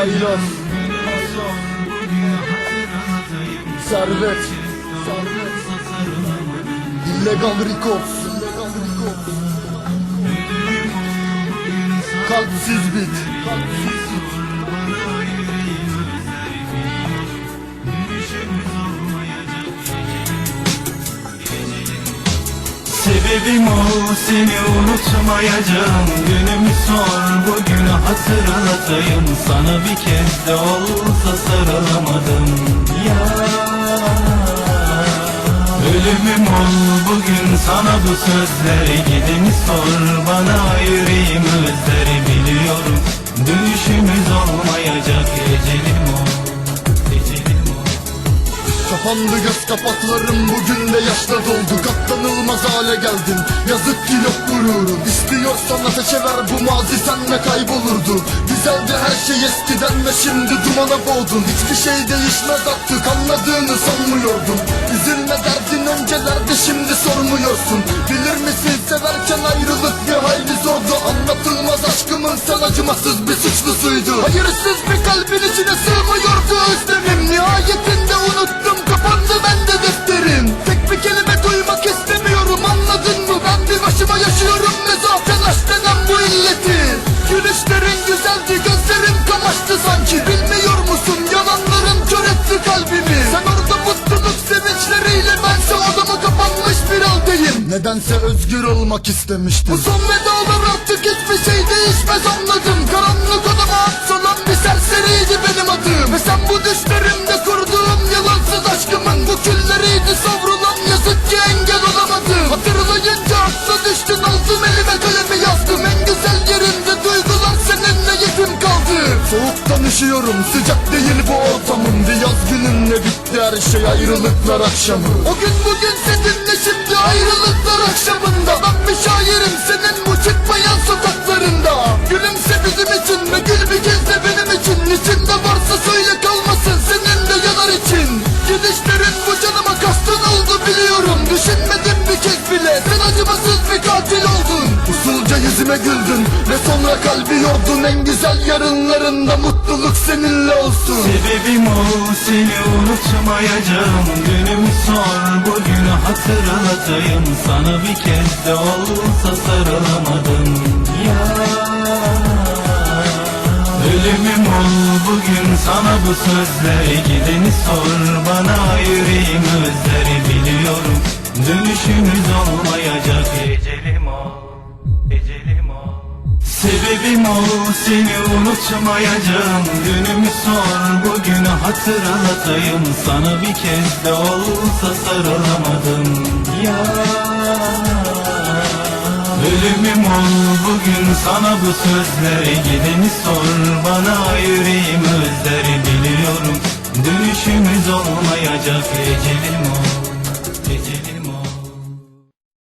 Aylan Servet. İllegal Records Kalpsiz bit Sebebim o seni unutmayacağım. Günümü sor bugünü hatırlatayım. Sana bir kez de olsa sarılamadım. Ya. Ölümüm ol bugün sana bu sözleri Gideni sor. Bana yüreğim Kapandı göz kapaklarım bugün de yaşla doldu. Katlanılmaz hale geldim. Yazık ki yok gururun İstiyorsan ateşe ver bu mazi senle kaybolurdu. Güzeldi her şey eskiden ve şimdi dumana boğdun. Hiçbir şey değişmez artık anladığını sanmıyordum. Üzülme derdin öncelerde şimdi sormuyorsun. Bilir misin severken ayrılık bir hayli zordu. Anlatılmaz aşkımın sen acımasız bir suçlusuydu Hayırsız bir kalbin içine sığmıyordu. Özlemim Nedense özgür olmak istemiştim. Bu son vedalar artık hiçbir şey değişmez anladım. Karanlık odama hapsolan bir serseriydi benim adım. Ve sen bu düşlerimde kurduğum yalansız aşkımın Bu külleriydi savrulan yazık ki engel olamadım. Hatırlayınca akla düştün aldım elime kalemi yazdım. En güzel yerinde duygular seninle yetim kaldı. Soğuktan üşüyorum sıcak değil bu ortamım Bir yaz gününle bitti her şey ayrılıklar akşamı. O gün bugün seninle şimdi ayrılıklar akşamında Ben bir şairim senin bu çıkmayan sokaklarında yüzüme güldün ve sonra kalbi yordun En güzel yarınlarında mutluluk seninle olsun Sebebim o seni unutmayacağım. Günümü sor bugünü hatırlatayım. Sana bir kez de olsa sarılamadım. Ya. Ölümüm ol bugün sana bu sözleri Gideni sor. Bana yüreğim özleri Biliyorum. Dönüşümüz Sebebim o seni unutmayacağım. Günümü sor bugünü hatırlatayım. Sana bir kez de olsa sarılamadım. Ya. Ölümüm ol bugün sana bu sözleri Gideni sor. Bana yüreğim özleri Biliyorum. Dönüşümüz olmayacak Ecelim o Ecelim